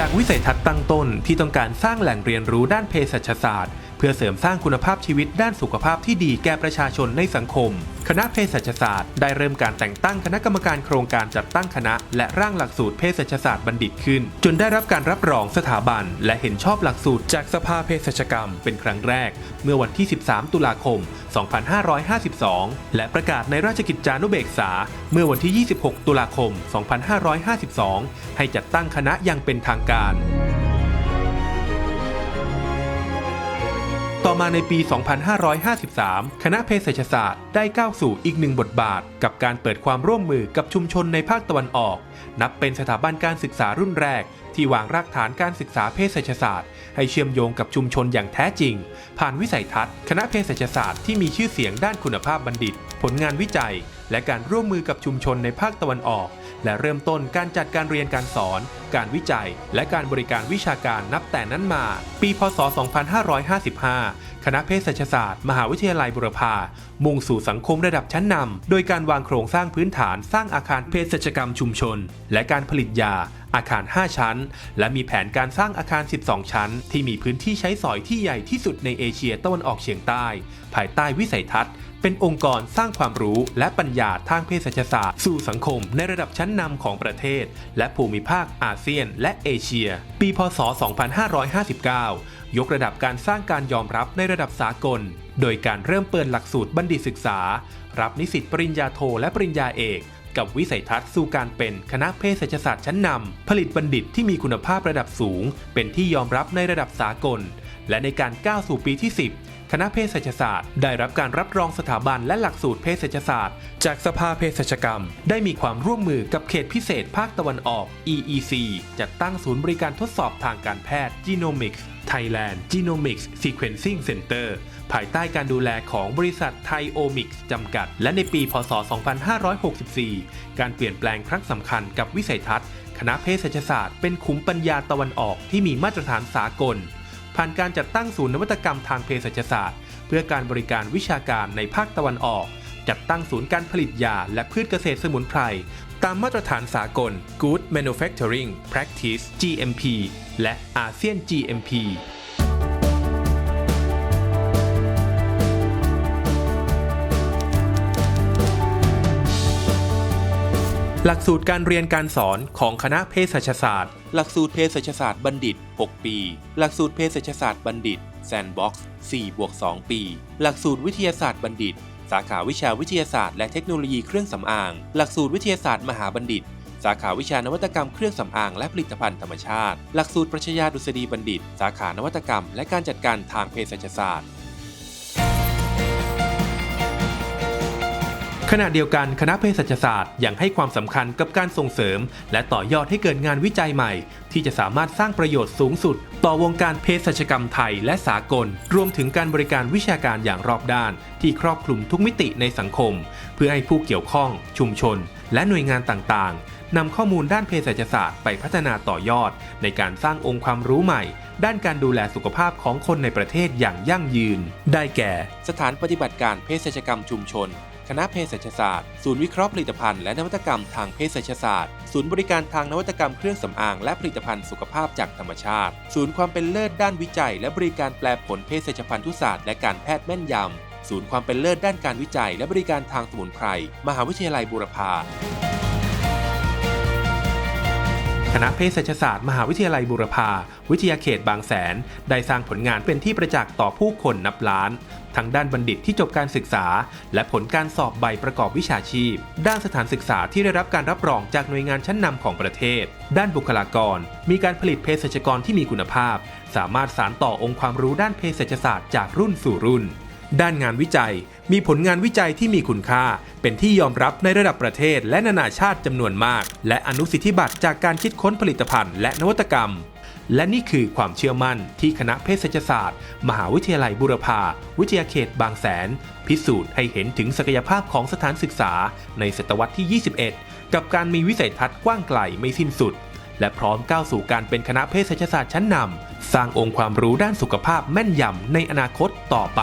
จากวิสัยทัศน์ตั้งต้นที่ต้องการสร้างแหล่งเรียนรู้ด้านเภสัชศาสตร์เพื่อเสริมสร้างคุณภาพชีวิตด้านสุขภาพที่ดีแก่ประชาชนในสังคม คณะเภสัชศาสตร์ได้เริ่มการแต่งตั้งคณะกรรมการโครงการจัดตั้งคณะ และร่างหลักสูตรเภสัชศาสตร์บัณฑิตขึ้น จนได้รับการรับรองสถาบัน และเห็นชอบหลักสูตรจากสภาเภสัชกรรม เป็นครั้งแรก เมื่อวันที่ 13 ตุลาคม 2552 และประกาศในราชกิจจานุเบกษา เมื่อวันที่ 26 ตุลาคม 2552 ให้จัดตั้งคณะอย่างเป็นทางการ มาในปี 2553 คณะเภสัชศาสตร์ได้ก้าวสู่อีกหนึ่งบทบาท กับการเปิดความร่วมมือกับชุมชนในภาคตะวันออก นับเป็นสถาบันการศึกษารุ่นแรก ที่วางรากฐานการศึกษาเภสัชศาสตร์ ให้เชื่อมโยงกับชุมชนอย่างแท้จริง ผ่านวิสัยทัศน์ คณะเภสัชศาสตร์ที่มีชื่อเสียงด้านคุณภาพบัณฑิต ผลงานวิจัย และการร่วมมือกับชุมชนในภาคตะวันออก และเริ่มต้นการจัดการเรียนการสอน การวิจัย และการบริการวิชาการนับแต่นั้นมา ปี พศ 2555 คณะเภสัชศาสตร์ มหาวิทยาลัยบุรพา มุ่งสู่สังคมระดับชั้นนำ โดยการวางโครงสร้างพื้นฐานสร้างอาคารเภสัชกรรมชุมชน และการผลิตยาอาคาร 5 ชั้น และมีแผนการสร้างอาคาร 12 ชั้น ที่มีพื้นที่ใช้สอยที่ใหญ่ที่สุดในเอเชียตะวันออกเฉียงใต้ ภายใต้วิสัยทัศน์ เป็นองค์กรสร้างความรู้และปัญญาทางเภสัชศาสตร์สู่สังคมในระดับชั้นนำของประเทศ และภูมิภาคอาเซียน และเอเชีย ปี พศ 2559 ยกระดับการสร้างการยอมรับในระดับสากล โดยการเริ่มเปิดหลักสูตรบัณฑิตศึกษา รับนิสิตปริญญาโทและปริญญาเอกกับวิสัยทัศน์สู่การเป็นคณะเภสัชศาสตร์ชั้นนำผลิตบัณฑิตที่มีคุณภาพระดับสูง เป็นที่ยอมรับในระดับสากล และในการก้าวสู่ปีที่ 10 คณะเภสัชศาสตร์ ได้รับการรับรองสถาบันและหลักสูตรเภสัชศาสตร์ จากสภาเภสัชกรรม ได้มีความร่วมมือกับเขตพิเศษภาคตะวันออก EEC จัดตั้งศูนย์บริการทดสอบทางการแพทย์ Genomics Thailand Genomics Sequencing Center ภายใต้การดูแลของบริษัทไทโอมิกส์จำกัด และในปี พศ 2564 การเปลี่ยนแปลงครั้งสำคัญกับวิสัยทัศน์ คณะเภสัชศาสตร์เป็นขุมปัญญาตะวันออกที่มีมาตรฐานสากล ผ่านการจัดตั้งศูนย์นวัตกรรมทางเภสัชศาสตร์ เพื่อการบริการวิชาการในภาคตะวันออก จัดตั้งศูนย์การผลิตยาและพืชเกษตรสมุนไพร ตามมาตรฐานสากล Good Manufacturing Practice GMP และอาเซียน GMP หลักสูตรการเรียนการสอนของคณะเภสัชศาสตร์ หลักสูตรเภสัชศาสตร์บัณฑิต 6 ปี หลักสูตรเภสัชศาสตร์บัณฑิต Sandbox 4บวก2ปี หลักสูตรวิทยาศาสตร์บัณฑิต สาขาวิชาวิทยาศาสตร์และเทคโนโลยีเครื่องสำอาง หลักสูตรวิทยาศาสตร์มหาบัณฑิต สาขาวิชานวัตกรรมเครื่องสำอางและผลิตภัณฑ์ธรรมชาติ หลักสูตรปรัชญาดุษฎีบัณฑิต สาขานวัตกรรม และการจัดการทางเภสัชศาสตร์ ขณะเดียวกันคณะเภสัชศาสตร์ยังให้ความสำคัญกับการส่งเสริม และต่อยอดให้เกิดงานวิจัยใหม่ ที่จะสามารถสร้างประโยชน์สูงสุด ต่อวงการเภสัชกรรมไทยและสากล รวมถึงการบริการวิชาการอย่างรอบด้าน ที่ครอบคลุมทุกมิติในสังคม เพื่อให้ผู้เกี่ยวข้อง ชุมชน และหน่วยงานต่างๆ นำข้อมูลด้านเภสัชศาสตร์ไปพัฒนาต่อยอด ในการสร้างองค์ความรู้ใหม่ ด้านการดูแลสุขภาพของคนในประเทศอย่างยั่งยืน ได้แก่ สถานปฏิบัติการเภสัชกรรมชุมชน คณะเภสัชศาสตร์ ศูนย์วิเคราะห์ผลิตภัณฑ์และนวัตกรรมทางเภสัชศาสตร์ ศูนย์บริการทางนวัตกรรมเครื่องสำอางและผลิตภัณฑ์สุขภาพจากธรรมชาติ ศูนย์ความเป็นเลิศด้านวิจัย และบริการแปลผลเภสัชพันธุศาสตร์และการแพทย์แม่นยำศูนย์ความเป็นเลิศด้านการวิจัย และบริการทางสมุนไพร มหาวิทยาลัยบูรพา คณะเภสัชศาสตร์มหาวิทยาลัยบูรพา วิทยาเขตบางแสน ได้สร้างผลงานเป็นที่ประจักษ์ต่อผู้คนนับล้าน ทั้งด้านบัณฑิตที่จบการศึกษา และผลการสอบใบประกอบวิชาชีพ ด้านสถานศึกษาที่ได้รับการรับรองจากหน่วยงานชั้นนำของประเทศ ด้านบุคลากร มีการผลิตเภสัชกรที่มีคุณภาพ สามารถสานต่อองค์ความรู้ด้านเภสัชศาสตร์จากรุ่นสู่รุ่น ด้านงานวิจัยมีผลงานวิจัยที่มีคุณค่า เป็นที่ยอมรับในระดับประเทศและนานาชาติจำนวนมาก และอนุสิทธิบัตรจากการคิดค้นผลิตภัณฑ์และนวัตกรรม และนี่คือความเชื่อมั่นที่คณะเภสัชศาสตร์ มหาวิทยาลัยบุรพา วิทยาเขตบางแสน พิสูจน์ให้เห็นถึงศักยภาพของสถานศึกษา ในศตวรรษที่ 21 กับการมีวิสัยทัศน์กว้างไกลไม่สิ้นสุด และพร้อมก้าวสู่การเป็นคณะเภสัชศาสตร์ชั้นนำสร้างองค์ความรู้ด้านสุขภาพแม่นยำในอนาคตต่อไป